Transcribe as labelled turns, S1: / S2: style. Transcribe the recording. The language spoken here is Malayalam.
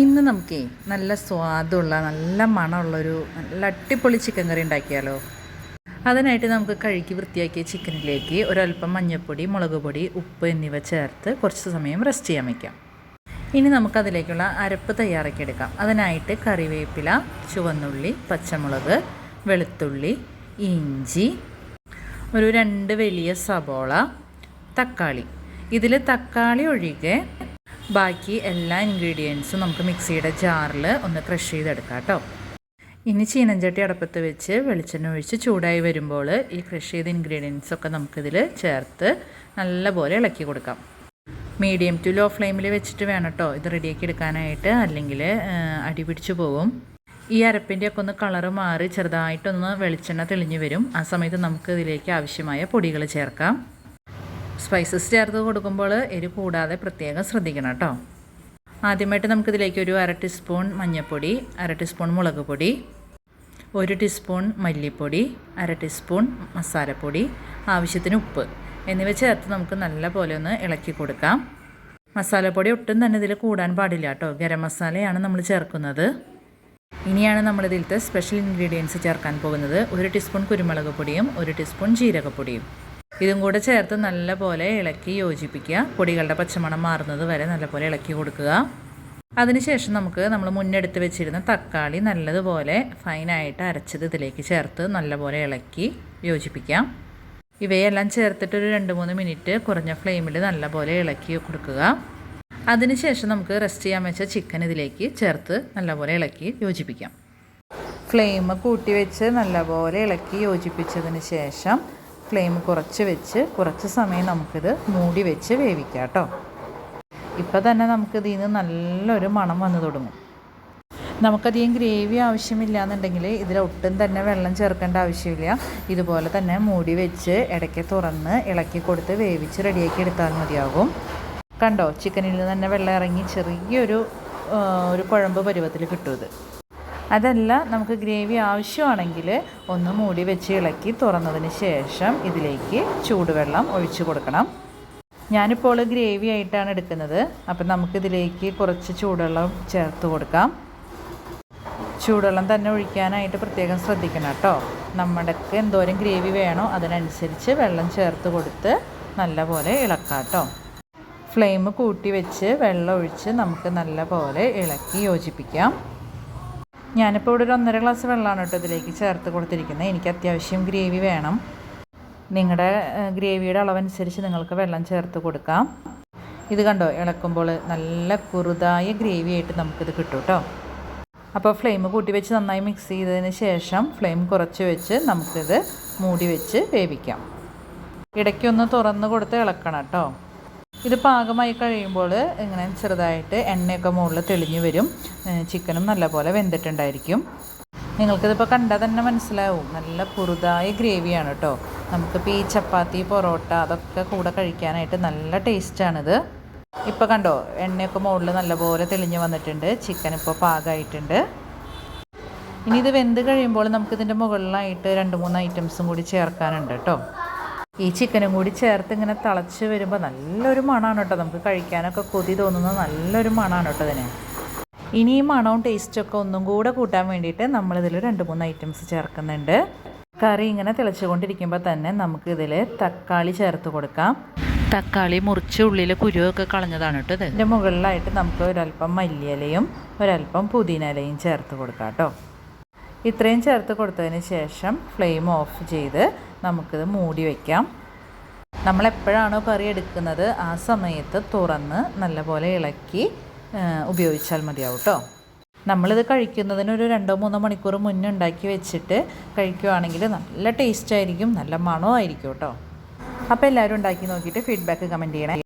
S1: ഇന്ന് നമുക്ക് നല്ല സ്വാദുള്ള നല്ല മണമുള്ളൊരു നല്ല അടിപൊളി ചിക്കൻ കറി ഉണ്ടാക്കിയാലോ? അതിനായിട്ട് നമുക്ക് കഴുകി വൃത്തിയാക്കിയ ചിക്കനിലേക്ക് ഒരല്പം മഞ്ഞൾപ്പൊടി മുളക് പൊടി ഉപ്പ് എന്നിവ ചേർത്ത് കുറച്ച് സമയം റെസ്റ്റ് ചെയ്യാൻ വയ്ക്കാം ഇനി നമുക്കതിലേക്കുള്ള അരപ്പ് തയ്യാറാക്കിയെടുക്കാം അതിനായിട്ട് കറിവേപ്പില ചുവന്നുള്ളി പച്ചമുളക് വെളുത്തുള്ളി ഇഞ്ചി ഒരു രണ്ട് വലിയ സബോള തക്കാളി. ഇതിൽ തക്കാളി ഒഴികെ ബാക്കി എല്ലാ ഇൻഗ്രീഡിയൻസും നമുക്ക് മിക്സിയുടെ ജാറിൽ ഒന്ന് ക്രഷ് ചെയ്തെടുക്കാം കേട്ടോ ഇനി ചീനഞ്ചട്ടി അടപ്പത്ത് വെച്ച് വെളിച്ചെണ്ണ ഒഴിച്ച് ചൂടായി വരുമ്പോൾ ഈ ക്രഷ് ചെയ്ത ഇൻഗ്രീഡിയൻസ് ഒക്കെ നമുക്കിതിൽ ചേർത്ത് നല്ലപോലെ ഇളക്കി കൊടുക്കാം. മീഡിയം ടു ലോ ഫ്ലെയിമിൽ വെച്ചിട്ട് വേണം കേട്ടോ ഇത് റെഡിയാക്കി എടുക്കാനായിട്ട്. അല്ലെങ്കിൽ അടി പിടിച്ചു പോകും ഈ അരപ്പിന്റെയൊക്കെ ഒന്ന് കളറ് മാറി ചെറുതായിട്ടൊന്ന് വെളിച്ചെണ്ണ തെളിഞ്ഞു വരും. ആ സമയത്ത് നമുക്ക് ഇതിലേക്ക് ആവശ്യമായ പൊടികൾ ചേർക്കാം. സ്പൈസസ് ചേർത്ത് കൊടുക്കുമ്പോൾ എരി കൂടാതെ പ്രത്യേകം ശ്രദ്ധിക്കണം കേട്ടോ. ആദ്യമായിട്ട് നമുക്കിതിലേക്ക് ഒരു അര ടീസ്പൂൺ മഞ്ഞൾപ്പൊടി അര ടീസ്പൂൺ മുളക് പൊടി ഒരു ടീസ്പൂൺ മല്ലിപ്പൊടി അര ടീസ്പൂൺ മസാലപ്പൊടി ആവശ്യത്തിന് ഉപ്പ് എന്നിവ ചേർത്ത് നമുക്ക് നല്ല പോലെ ഒന്ന് ഇളക്കി കൊടുക്കാം. മസാലപ്പൊടി ഒട്ടും തന്നെ ഇതിൽ കൂടാൻ പാടില്ല കേട്ടോ. ഗരം മസാലയാണ് നമ്മൾ ചേർക്കുന്നത്. ഇനിയാണ് നമ്മൾ ഇതിലത്തെ സ്പെഷ്യൽ ഇൻഗ്രീഡിയൻസ് ചേർക്കാൻ പോകുന്നത്. ഒരു ടീസ്പൂൺ കുരുമുളക് പൊടിയും ഒരു ടീസ്പൂൺ ജീരകപ്പൊടിയും. ഇതും കൂടെ ചേർത്ത് നല്ലപോലെ ഇളക്കി യോജിപ്പിക്കുക. പൊടികളുടെ പച്ചമണം മാറുന്നത് വരെ നല്ലപോലെ ഇളക്കി കൊടുക്കുക. അതിനുശേഷം നമുക്ക് നമ്മൾ മുന്നെടുത്ത് വെച്ചിരുന്ന തക്കാളി നല്ലതുപോലെ ഫൈനായിട്ട് അരച്ചത് ഇതിലേക്ക് ചേർത്ത് നല്ലപോലെ ഇളക്കി യോജിപ്പിക്കാം. ഇവയെല്ലാം ചേർത്തിട്ട് ഒരു രണ്ട് മൂന്ന് മിനിറ്റ് കുറഞ്ഞ ഫ്ലെയിമിൽ നല്ലപോലെ ഇളക്കി കൊടുക്കുക. അതിനുശേഷം നമുക്ക് റെസ്റ്റ് ചെയ്യാൻ വെച്ച ചിക്കൻ ഇതിലേക്ക് ചേർത്ത് നല്ലപോലെ ഇളക്കി യോജിപ്പിക്കാം. ഫ്ലെയിം കൂട്ടി വെച്ച് നല്ലപോലെ ഇളക്കി യോജിപ്പിച്ചതിന് ശേഷം ഫ്ലെയിം കുറച്ച് വെച്ച് കുറച്ച് സമയം നമുക്കിത് മൂടി വെച്ച് വേവിക്കാം കേട്ടോ. ഇപ്പോൾ തന്നെ നമുക്കിതിൽ നിന്ന് നല്ലൊരു മണം വന്നു തുടങ്ങും. നമുക്കധികം ഗ്രേവി ആവശ്യമില്ല എന്നുണ്ടെങ്കിൽ ഇതിൽ ഒട്ടും തന്നെ വെള്ളം ചേർക്കേണ്ട ആവശ്യമില്ല. ഇതുപോലെ തന്നെ മൂടി വെച്ച് ഇടയ്ക്ക് തുറന്ന് ഇളക്കി കൊടുത്ത് വേവിച്ച് റെഡിയാക്കി എടുത്താൽ മതിയാകും. കണ്ടോ? ചിക്കനിൽ തന്നെ വെള്ളം ഇറങ്ങി ചെറിയൊരു ഒരു കുഴമ്പ് പരുവത്തിൽ കിട്ടും ഇത്. അതല്ല നമുക്ക് ഗ്രേവി ആവശ്യമാണെങ്കിൽ ഒന്ന് മൂടി വെച്ച് ഇളക്കി തുറന്നതിന് ശേഷം ഇതിലേക്ക് ചൂടുവെള്ളം ഒഴിച്ചു കൊടുക്കണം. ഞാനിപ്പോൾ ഗ്രേവി ആയിട്ടാണ് എടുക്കുന്നത്. അപ്പം നമുക്കിതിലേക്ക് കുറച്ച് ചൂടുവെള്ളം ചേർത്ത് കൊടുക്കാം. ചൂടുവെള്ളം തന്നെ ഒഴിക്കാനായിട്ട് പ്രത്യേകം ശ്രദ്ധിക്കണം കേട്ടോ. നമ്മുടെക്ക് എന്തോരം ഗ്രേവി വേണോ അതിനനുസരിച്ച് വെള്ളം ചേർത്ത് കൊടുത്ത് നല്ലപോലെ ഇളക്കാം കേട്ടോ. ഫ്ലെയിം കൂട്ടി വെച്ച് വെള്ളം ഒഴിച്ച് നമുക്ക് നല്ലപോലെ ഇളക്കി യോജിപ്പിക്കാം. ഞാനിപ്പോൾ ഇവിടെ ഒരു ഒന്നര ഗ്ലാസ് വെള്ളമാണ് കേട്ടോ ഇതിലേക്ക് ചേർത്ത് കൊടുത്തിരിക്കുന്നത്. എനിക്ക് അത്യാവശ്യം ഗ്രേവി വേണം. നിങ്ങളുടെ ഗ്രേവിയുടെ അളവനുസരിച്ച് നിങ്ങൾക്ക് വെള്ളം ചേർത്ത് കൊടുക്കാം. ഇത് കണ്ടോ? ഇളക്കുമ്പോൾ നല്ല കുറുതായ ഗ്രേവി ആയിട്ട് നമുക്കിത് കിട്ടും കേട്ടോ. അപ്പോൾ ഫ്ലെയിം കൂട്ടി വെച്ച് നന്നായി മിക്സ് ചെയ്തതിന് ശേഷം ഫ്ലെയിം കുറച്ച് വെച്ച് നമുക്കിത് മൂടി വെച്ച് വേവിക്കാം. ഇടയ്ക്കൊന്ന് തുറന്ന് കൊടുത്ത് ഇളക്കണം കേട്ടോ. ഇത് പാകമായി കഴിയുമ്പോൾ ഇങ്ങനെ ചെറുതായിട്ട് എണ്ണയൊക്കെ മുകളിൽ തെളിഞ്ഞു വരും. ചിക്കനും നല്ലപോലെ വെന്തിട്ടുണ്ടായിരിക്കും. നിങ്ങൾക്കിതിപ്പോൾ കണ്ടാൽ തന്നെ മനസ്സിലാവും. നല്ല കുറുതായ ഗ്രേവിയാണ് കേട്ടോ നമുക്കിപ്പോൾ ഈ ചപ്പാത്തി പൊറോട്ട അതൊക്കെ കൂടെ കഴിക്കാനായിട്ട് നല്ല ടേസ്റ്റാണിത്. ഇപ്പോൾ കണ്ടോ എണ്ണയൊക്കെ മുകളിൽ നല്ലപോലെ തെളിഞ്ഞ് വന്നിട്ടുണ്ട്. ചിക്കൻ ഇപ്പോൾ പാകമായിട്ടുണ്ട് ഇനി ഇത് വെന്ത് കഴിയുമ്പോൾ നമുക്കിതിന്റെ മുകളിലായിട്ട് രണ്ട് മൂന്ന് ഐറ്റംസും കൂടി ചേർക്കാനുണ്ട് കേട്ടോ ഈ ചിക്കനും കൂടി ചേർത്ത് ഇങ്ങനെ തിളച്ച് വരുമ്പോൾ നല്ലൊരു മണമാണ് കേട്ടോ. നമുക്ക് കഴിക്കാനൊക്കെ കൊതി തോന്നുന്ന നല്ലൊരു മണമാണ് കേട്ടോ ഇതിന്. ഇനി ഈ മണവും ടേസ്റ്റൊക്കെ ഒന്നും കൂടെ കൂട്ടാൻ വേണ്ടിയിട്ട് നമ്മളിതിൽ രണ്ട് മൂന്ന് ഐറ്റംസ് ചേർക്കുന്നുണ്ട്. കറി ഇങ്ങനെ തിളച്ചുകൊണ്ടിരിക്കുമ്പോൾ തന്നെ നമുക്കിതിൽ തക്കാളി ചേർത്ത് കൊടുക്കാം. തക്കാളി മുറിച്ച് ഉള്ളിൽ കുരുവൊക്കെ കളഞ്ഞതാണ് കേട്ടോ ഇത്. ഇതിന്റെ മുകളിലായിട്ട് നമുക്ക് ഒരല്പം മല്ലിയിലയും ഒരല്പം പുതിനയിലയും ചേർത്ത് കൊടുക്കാം കേട്ടോ. ഇത്രയും ചേർത്ത് കൊടുത്തതിന് ശേഷം ഫ്ലെയിം ഓഫ് ചെയ്ത് നമുക്കിത് മൂടി വയ്ക്കാം നമ്മൾ എപ്പോഴാണോ കറി എടുക്കുന്നത് ആ സമയത്ത് തുറന്ന് നല്ലപോലെ ഇളക്കി ഉപയോഗിച്ചാൽ മതിയാവും കേട്ടോ നമ്മളിത് കഴിക്കുന്നതിന് ഒരു രണ്ടോ മൂന്നോ മണിക്കൂർ മുന്നേ ഉണ്ടാക്കി വെച്ചിട്ട് കഴിക്കുവാണെങ്കിൽ നല്ല ടേസ്റ്റ് ആയിരിക്കും നല്ല മണമായിരിക്കും കേട്ടോ അപ്പോൾ എല്ലാവരും ഉണ്ടാക്കി നോക്കിയിട്ട് ഫീഡ്ബാക്ക് കമന്റ് ചെയ്യണേ.